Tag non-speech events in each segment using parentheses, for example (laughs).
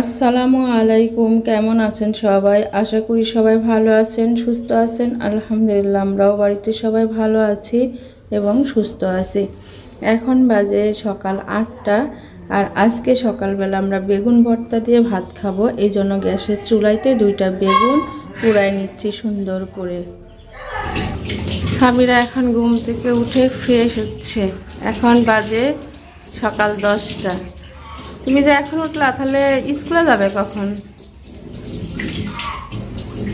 আসসালামু আলাইকুম, কেমন আছেন সবাই? আশা করি সবাই ভালো আছেন, সুস্থ আছেন। আলহামদুলিল্লাহ, আমরাও বাড়িতে সবাই ভালো আছি এবং সুস্থ আছি। এখন বাজে সকাল আটটা আর আজকে সকালবেলা আমরা বেগুন ভর্তা দিয়ে ভাত খাব। এই জন্য গ্যাসের চুলাইতে দুইটা বেগুন পুড়াই নিচ্ছি সুন্দর করে। স্বামীরা এখন ঘুম থেকে উঠে ফ্রেশ হচ্ছে। এখন বাজে সকাল দশটা। তুমি যে এখন উঠলা তাহলে স্কুলে যাবে কখন?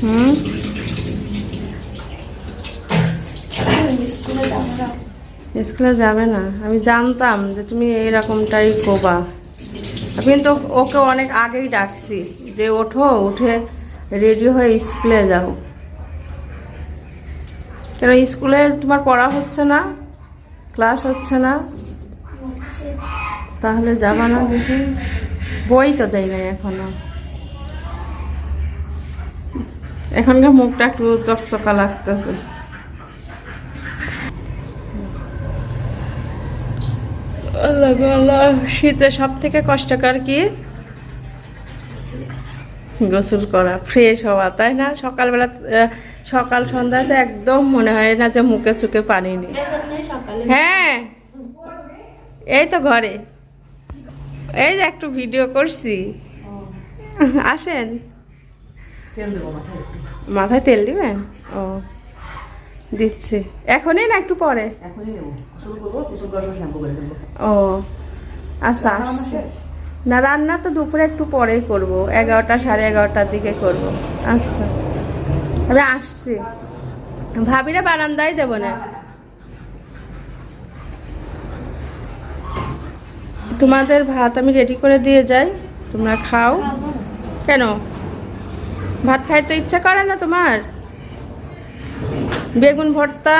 হুম? স্কুলে যাবে না। আমি জানতাম যে তুমি এইরকমটাই কোবা আমি কিন্তু ওকে অনেক আগেই ডাকছি যে ওঠো উঠে রেডি হয়ে স্কুলে যাও। কেন স্কুলে তোমার পড়া হচ্ছে না? ক্লাস হচ্ছে না? তাহলে যাবা না দেখি। বই তো দেয় নাই এখনও। এখনকার মুখটা একটু চকচকা লাগতেছে। আল্লাহ গো আল্লাহ শীতে সব থেকে কষ্টকর কি? গোসল করা ফ্রেশ হওয়া তাই না? সকালবেলা সকাল সন্ধ্যাতে একদম মনে হয় না যে মুখে সুখে পানি নেই। হ্যাঁ এই তো ঘরে। এই যে একটু ভিডিও করছি। আসেন। মাথায় তেল দিবেন ও দিচ্ছে। এখনই না একটু পরে? ও আচ্ছা আসছে। না রান্না তো দুপুরে একটু পরেই করব। এগারোটা সাড়ে এগারোটার দিকে করব। আচ্ছা। আমি আসছি। ভাবিরা বারান্দায় দেবো না তোমাদের ভাত আমি রেডি করে দিয়ে যাই। তোমরা খাও। কেন? ভাত খাইতে ইচ্ছা করে না তোমার? বেগুন ভর্তা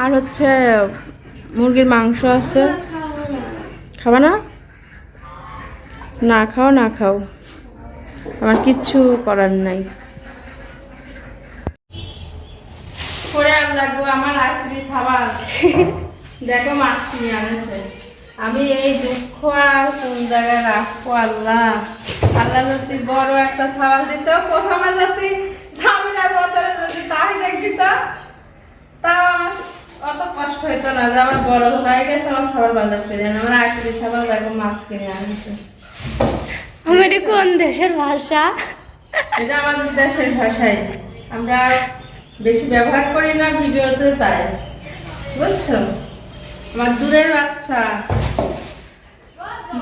আর হচ্ছে মুরগির মাংস আছে। খাবা না? না খাও না খাও। আমার কিচ্ছু করার নাই। লাগবো আমার দেখো মাছ কিনে আনেছে। আমি এই দুঃখ আর কোন জায়গায় রাখব আল্লাহ? আল্লাহ যদি বড় একটা সাবাল দিত প্রথমে যদি স্বামীরা বদলে যদি তাহলে দিত তাও আমার অত কষ্ট হইতো না যে আমার বড় হয়ে গেছে আমার সাবাল বাজার করে আমার আখরি সাবাল দেখো মাছ কিনে আনছে। আমার কোন দেশের ভাষা? এটা আমাদের দেশের ভাষায় আমরা বেশি ব্যবহার করি না ভিডিওতে তাই। বুঝছ? আমার দূরের বাচ্চা।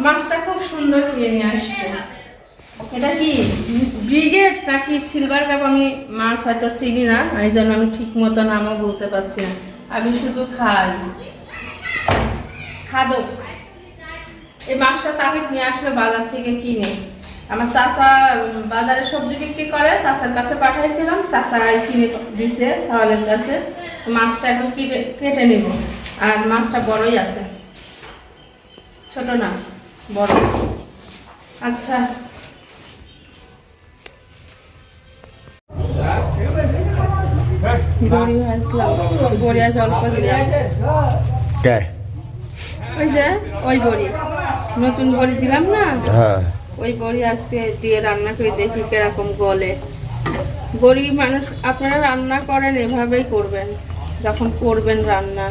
মাছটা খুব সুন্দর কিনে নিয়ে আসছে। এটা কি ব্রিগেড নাকি সিলভার কাপ আমি মাছ হয়তো চিনি না, এই জন্য আমি ঠিক মতো নামও বলতে পারছি না। আমি শুধু খাই। খাদক। এই মাছটা তাহিদ নিয়ে আসবে বাজার থেকে কিনে। আমার চাচা বাজারে সবজি বিক্রি করে, চাচার কাছে পাঠাইছিলাম। চাচা কিনে দিছে, সাওয়ালের কাছে। মাছটা এখন কেটে নিব। আর মাছটা বড়ই আছে। ছোট না। বড়। আচ্ছা। ওই যে ওই বড়ি নতুন বড়ি দিলাম না? হ্যাঁ। ওই বড়ি আজকে দিয়ে রান্না করে দেখি কীরকম গলে। বড়ি মানুষ আপনারা রান্না করেন এভাবেই করবেন। যখন করবেন রান্না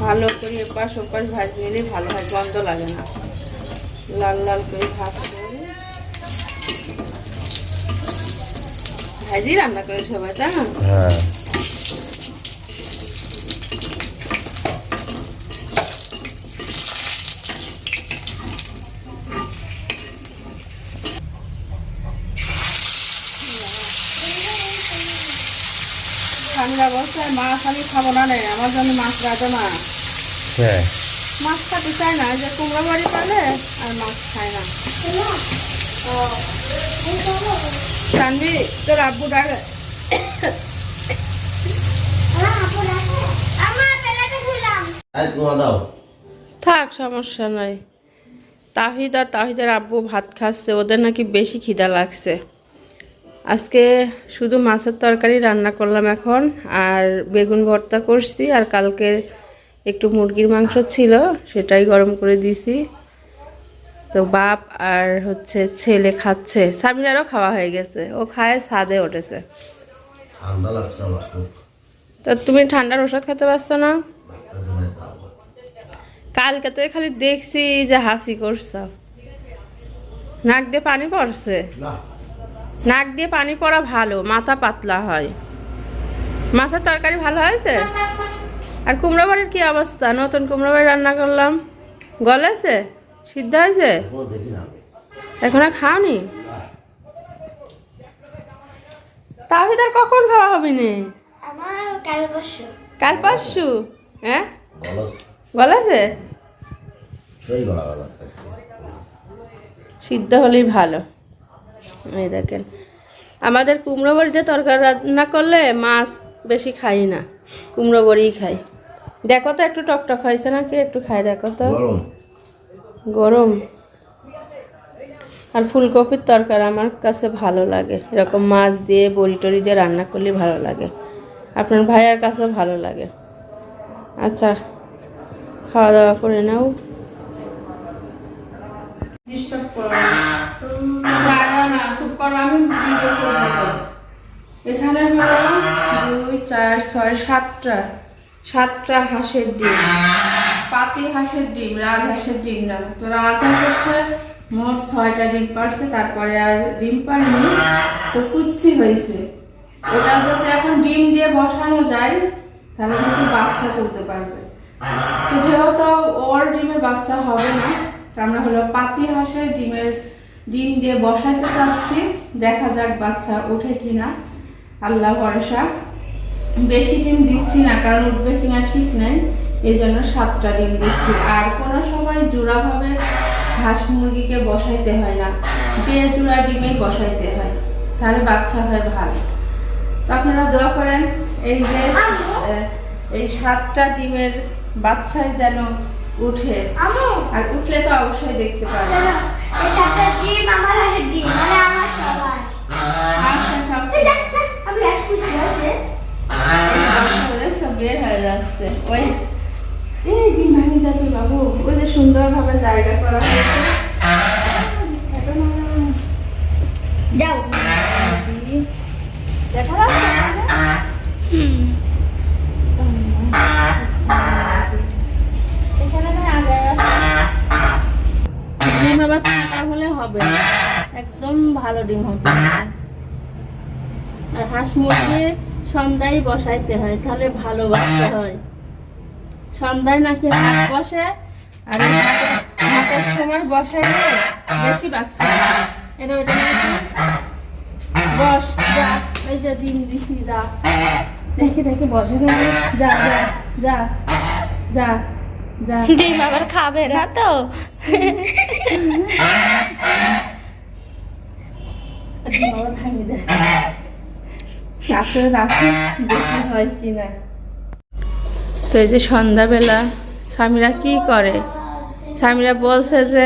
ভালো করে এপাশ ওপাশ ভাজ নিলে ভালো হয় গন্ধ লাগে না। লাল লাল করে ভাজ করে ভাজি রান্না করে সবাই তাই না? হ্যাঁ। ঠান্ডা বস্তায় মাছ আমি খাব না রে আমার জন্য মাছ রাজা না। কে মাছ খাতে চায় না যে কুমড়ো বাড়ি পালে আর মাছ খায় না। জানবি তোর আব্বু ডাকে। থাক সমস্যা নাই। তাহিদ আর তাহিদের আব্বু ভাত খাচ্ছে ওদের নাকি বেশি খিদা লাগছে। আজকে শুধু মাছের তরকারি রান্না করলাম এখন আর বেগুন ভর্তা করছি আর কালকে একটু মুরগির মাংস ছিল সেটাই গরম করে দিছি। তো বাপ আর হচ্ছে ছেলে খাচ্ছে। সামিরারও খাওয়া হয়ে গেছে। ও খায় ছাদে উঠেছে। তো তুমি ঠান্ডার ওষুধ খেতে পারছ না। কালকে তো খালি দেখছি যে হাসি করছ। নাক দিয়ে পানি পড়ছে? নাক দিয়ে পানি পড়া ভালো মাথা পাতলা হয়। মাছের তরকারি ভালো হয়েছে? আর কুমড়ো বাড়ির কি অবস্থা? নতুন কুমড়ো বাড়ি রান্না করলাম। গলেছে সিদ্ধ হয়েছে? এখনও আর খাওনি? তাহলে আর কখন খাওয়া হবে নি? কাল বসু কাল পরশু? হ্যাঁ? গলেছে গলা গলা সিদ্ধ হলেই ভালো। এই দেখেন। আমাদের কুমড়ো বড়িতে তরকারি রান্না করলে মাছ বেশি খাই না। কুমড়ো বড়িই খাই। দেখো তো একটু টকটক হয়েছে নাকি? একটু খাই দেখো তো। গরম। গরম। আর ফুলকপির তরকারি আমার কাছে ভালো লাগে। এরকম মাছ দিয়ে বড়ি টড়ি দিয়ে রান্না করলে ভালো লাগে। আপনার ভাইয়ার কাছে ভালো লাগে। আচ্ছা খাওয়া দাওয়া করে নাও। এখানে হলো দুই চার ছয় সাতটা। সাতটা হাঁসের ডিম। পাতি হাঁসের ডিম, রাজ হাঁসের ডিম না। তো রাজহাঁস হচ্ছে মোট ছয়টা ডিম পারছে, তারপরে আর ডিম পারেনি। তো কুচ্ছি হয়েছে। ওটা যদি এখন ডিম দিয়ে বসানো যায়, তাহলে কিন্তু বাচ্চা তুলতে পারবে। তো যেহেতু ওর ডিমের বাচ্চা হবে না আমরা হলো পাতি হাঁসের ডিমের ডিম দিয়ে বসাইতে চাচ্ছি। দেখা যাক বাচ্চা ওঠে কিনা। আল্লাহ ভরসা। বেশি ডিম দিচ্ছি না কারণ উঠবে কিনা ঠিক নেই এই জন্য সাতটা ডিম দিচ্ছি। আর কোনো সময় জোড়াভাবে হাঁস মুরগিকে বসাইতে হয় না বেজোড়া ডিমেই বসাইতে হয় তাহলে বাচ্চা হয় ভালো তো আপনারা দোয়া করেন এই যে এই সাতটা ডিমের বাচ্চাই যেন উঠে। আর উঠলে তো অবশ্যই দেখতে পাবেন ডিম আমার ডিম মানে আমার সব আমি হয়ে যাচ্ছে ওই এই ভাঙে যাবে বাবু ওই যে সুন্দরভাবে জায়গা করা হয়েছে এখন আমার যাও ডিম দেখা যাচ্ছে এখানে না আগে ডিম আবার কাঁচা হলে হবে না। একদম ভালো ডিম হতে হবে আর হাঁস মুরগি সন্ধ্যায় বসাইতে হয় তাহলে ভালো বাচ্চা হয়। সন্ধ্যায় নাকি হাট বসে আর হাটের সময় বসাইলে বেশি বাচ্চা। এটা ওইটা বস যা এই যে ডিম দিছি যা। দেখে দেখে বসে যা যা যা যা যা। ডিম আবার খাবে না তো? ডিম আবার ভাঙে দেয় আসলে রাখি দেখি হয় কি না? তো এই যে সন্ধ্যাবেলা স্বামীরা কি করে? স্বামীরা বলছে যে,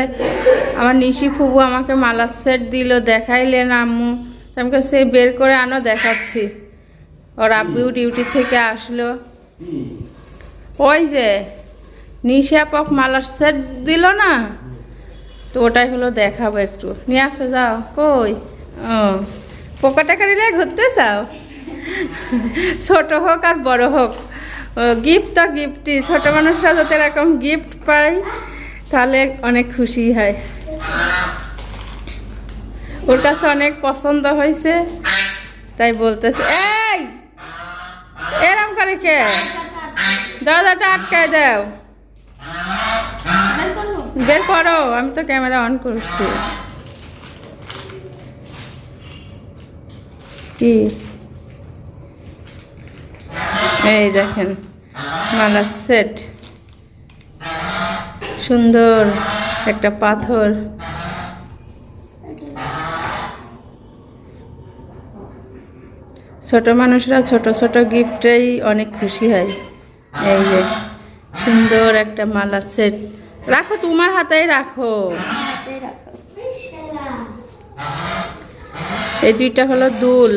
আমার নিশি ফুবু আমাকে মালার সেট দিল দেখাইলেন আম্মু? তো আমি সে বের করে আনো, দেখাচ্ছি। ওর আব্বু ডিউটি থেকে আসলো। ওই যে, নিশা পক মালার সেট দিল না? তো ওটাই হলো দেখাবো একটু। নিয়ে আসো, যাও। কই? ও পোকা টাকা নিলে ঘুরতে চাও? ছোট হোক আর বড় হোক। গিফট তো গিফটই ছোট মানুষরা যাতে এরকম গিফট পায়, তাহলে অনেক খুশি হয়। ওর কাছে অনেক পছন্দ হয়েছে, তাই বলতেছে, এই, এরম করে কে? দরজাটা আটকায় দাও। বের করো, আমি তো ক্যামেরা অন করছি। কি? এই দেখেন মালা সেট সুন্দর একটা পাথর। ছোট মানুষরা ছোট ছোট গিফটেই অনেক খুশি হয়। এই যে, সুন্দর একটা মালা সেট রাখো, তোমার হাতেই রাখো। এই দুইটা হলো দুল।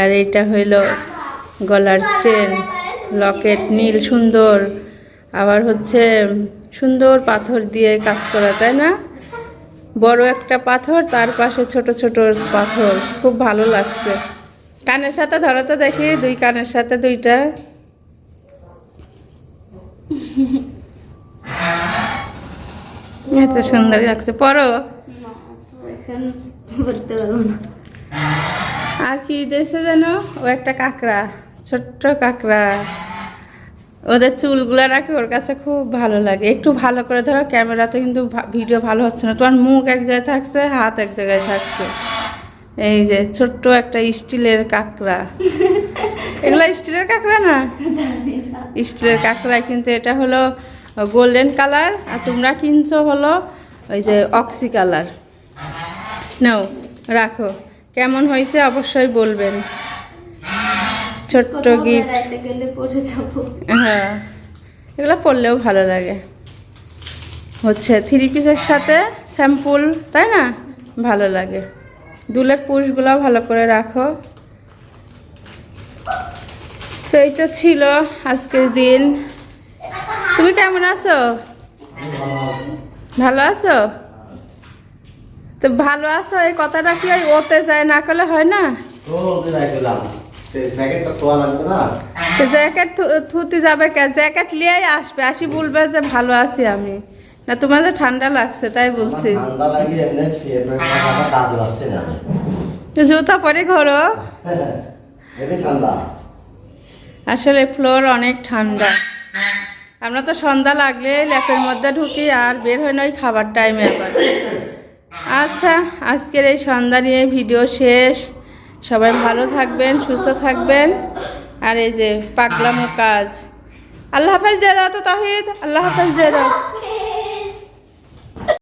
আর এইটা হইল গলার চেন লকেট নীল সুন্দর। আবার হচ্ছে সুন্দর পাথর দিয়ে কাজ করা তাই না? বড় একটা পাথর তার পাশে ছোট ছোট পাথর। খুব ভালো লাগছে। কানের সাথে ধরো তো দেখি দুই কানের সাথে দুইটা। এত সুন্দর লাগছে। পরো আর কি দিয়েছে যেন? ও একটা কাঁকড়া। ছোট্ট কাঁকড়া। ওদের চুলগুলো রাখি ওর কাছে খুব ভালো লাগে। একটু ভালো করে ধরো ক্যামেরাতে কিন্তু ভিডিও ভালো হচ্ছে না। তোমার মুখ এক জায়গায় থাকছে হাত এক জায়গায় থাকছে। এই যে ছোট্ট একটা স্টিলের কাঁকড়া। (laughs) এগুলো স্টিলের কাঁকড়া না? স্টিলের কাঁকড়া কিন্তু এটা হলো গোল্ডেন কালার আর তোমরা কিনছো হলো ওই যে অক্সি কালার। নাও রাখো। কেমন হয়েছে অবশ্যই বলবেন। ছোট্ট গিফট হ্যাঁ এগুলো পরলেও ভালো লাগে। হচ্ছে থ্রি পিসের সাথে স্যাম্পুল তাই না? ভালো লাগে। দুলের পুষগুলো ভালো করে রাখো। তো এই তো ছিল আজকের দিন। তুমি কেমন আছো? ভালো আছো? তো ভালো আছো এই কথাটা কি ওতে যায় না করলে হয় না? জ্যাকেট থু- থুতে যাবে কে? জ্যাকেট নিয়েই আসবে আসি বলবে যে ভালো আছি আমি। না তোমাদের ঠান্ডা লাগছে তাই বলছি। জুতা পরে ঘোরো। (laughs) আসলে ফ্লোর অনেক ঠান্ডা। আমরা তো সন্ধ্যা লাগলে ল্যাপের মধ্যে ঢুকি আর বের হয় না ওই খাবার টাইমে আবার। আচ্ছা আজকের এই সন্ধ্যা নিয়ে ভিডিও শেষ। সবাই ভালো থাকবেন, সুস্থ থাকবেন। আর এই যে পাগলামো কাজ। আল্লাহ হাফেজ দিয়ে তো তাহিদ আল্লাহ হাফেজ দিয়ে